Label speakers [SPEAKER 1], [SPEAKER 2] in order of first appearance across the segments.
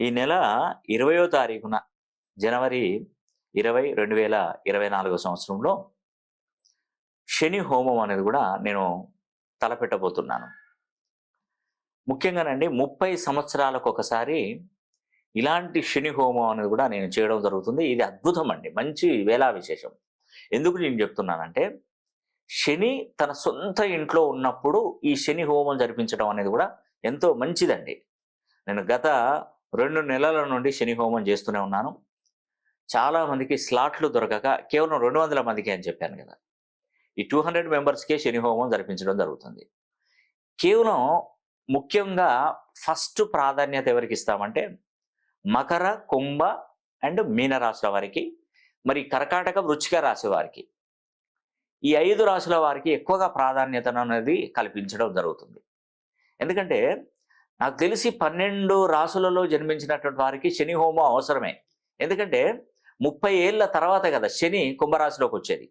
[SPEAKER 1] ఈ నెల ఇరవయో తారీఖున జనవరి ఇరవై రెండు వేల ఇరవై నాలుగో సంవత్సరంలో శని హోమం అనేది కూడా నేను తలపెట్టబోతున్నాను. ముఖ్యంగానండి ముప్పై సంవత్సరాలకు ఒకసారి ఇలాంటి శని హోమం అనేది కూడా నేను చేయడం జరుగుతుంది. ఇది అద్భుతం అండి. మంచి వేళా విశేషం. ఎందుకు నేను చెప్తున్నానంటే శని తన సొంత ఇంట్లో ఉన్నప్పుడు ఈ శని హోమం జరిపించడం అనేది కూడా ఎంతో మంచిదండి. నేను గత రెండు నెలల నుండి శని హోమం చేస్తూనే ఉన్నాను. చాలా మందికి స్లాట్లు దొరకక కేవలం రెండు వందల మందికి అని చెప్పాను కదా. ఈ టూ హండ్రెడ్ మెంబర్స్కే శని హోమం జరిపించడం జరుగుతుంది. కేవలం ముఖ్యంగా ఫస్ట్ ప్రాధాన్యత ఎవరికి ఇస్తామంటే మకర కుంభ అండ్ మీన రాశుల వారికి మరి కర్కాటక వృచ్చిక రాశి వారికి. ఈ ఐదు రాశుల వారికి ఎక్కువగా ప్రాధాన్యతను అనేది కల్పించడం జరుగుతుంది. ఎందుకంటే నాకు తెలిసి పన్నెండు రాసులలో జన్మించినటువంటి వారికి శని హోమం అవసరమే. ఎందుకంటే ముప్పై ఏళ్ళ తర్వాత కదా శని కుంభరాశిలోకి వచ్చేది.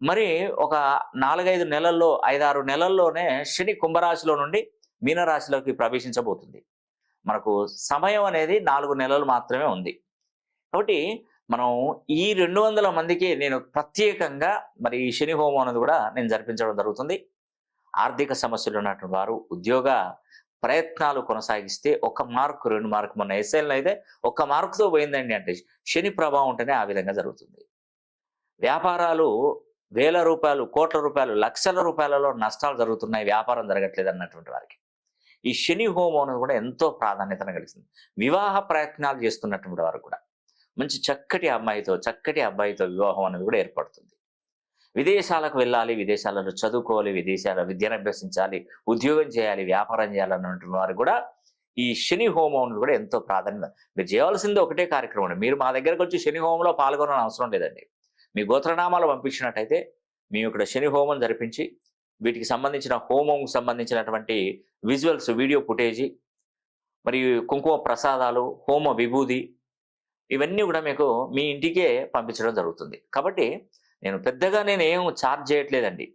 [SPEAKER 1] మరి ఒక నాలుగైదు నెలల్లో ఐదారు నెలల్లోనే శని కుంభరాశిలో నుండి మీనరాశిలోకి ప్రవేశించబోతుంది. మనకు సమయం అనేది నాలుగు నెలలు మాత్రమే ఉంది. కాబట్టి మనం ఈ రెండు వందల మందికి నేను ప్రత్యేకంగా మరి ఈ శని హోమం అనేది కూడా నేను జరిపించడం జరుగుతుంది. ఆర్థిక సమస్యలు ఉన్నటువంటి వారు ఉద్యోగ ప్రయత్నాలు కొనసాగిస్తే ఒక మార్క్ రెండు మార్క్ మొన్న ఎస్ఎల్ అయితే ఒక మార్కుతో పోయిందండి అంటే శని ప్రభావం ఉంటేనే ఆ విధంగా జరుగుతుంది. వ్యాపారాలు వేల రూపాయలు కోట్ల రూపాయలు లక్షల రూపాయలలో నష్టాలు జరుగుతున్నాయి. వ్యాపారం జరగట్లేదు అన్నటువంటి వారికి. ఈ శని హోమం అనేది కూడా ఎంతో ప్రాధాన్యతను కలిగింది వివాహ ప్రయత్నాలు చేస్తున్నటువంటి వారు కూడా. మంచి చక్కటి అమ్మాయితో చక్కటి అబ్బాయితో వివాహం అనేది కూడా ఏర్పడుతుంది. విదేశాలకు వెళ్ళాలి విదేశాలలో చదువుకోవాలి విదేశాల విద్యను అభ్యసించాలి ఉద్యోగం చేయాలి వ్యాపారం చేయాలన్నటువంటి వారు కూడా ఈ శని హోమం కూడా ఎంతో ప్రాధాన్యత. మీరు చేయవలసింది ఒకటే కార్యక్రమం మీరు మా దగ్గరకు వచ్చి శని హోమంలో పాల్గొనని అవసరం లేదండి. మీ గోత్రనామాలు పంపించినట్టయితే మేము ఇక్కడ శని హోమం జరిపించి వీటికి సంబంధించిన హోమం సంబంధించినటువంటి విజువల్స్ వీడియో ఫుటేజీ మరియు కుంకుమ ప్రసాదాలు హోమ విభూది ఇవన్నీ కూడా మీకు మీ ఇంటికే పంపించడం జరుగుతుంది. కాబట్టి నేను పెద్దగా నేను ఏం ఛార్జ్ చేయట్లేదండి.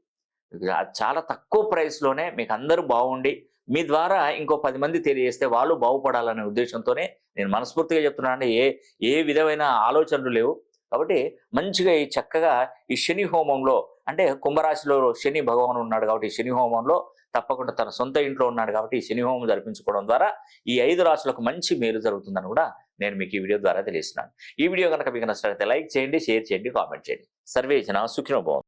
[SPEAKER 1] చాలా తక్కువ ప్రైస్లోనే మీకు అందరూ బాగుండి మీ ద్వారా ఇంకో పది మంది తెలియజేస్తే వాళ్ళు బాగుపడాలనే ఉద్దేశంతోనే నేను మనస్ఫూర్తిగా చెప్తున్నాను ఏ ఏ విధమైన ఆలోచనలు లేవు. కాబట్టి మంచిగా ఈ చక్కగా ఈ శని హోమంలో అంటే కుంభరాశిలో శని భగవాన్ ఉన్నాడు కాబట్టి ఈ శని హోమంలో తప్పకుండా తన సొంత ఇంట్లో ఉన్నాడు కాబట్టి ఈ శని హోమం జరిపించుకోవడం ద్వారా ఈ ఐదు రాశులకు మంచి మేలు జరుగుతుందని కూడా నేను మీకు ఈ వీడియో ద్వారా తెలియజేస్తున్నాను. ఈ వీడియో కనుక మీకు నచ్చినట్లయితే లైక్ చేయండి షేర్ చేయండి కామెంట్ చేయండి. સર્વે જના સુખીનો ભવન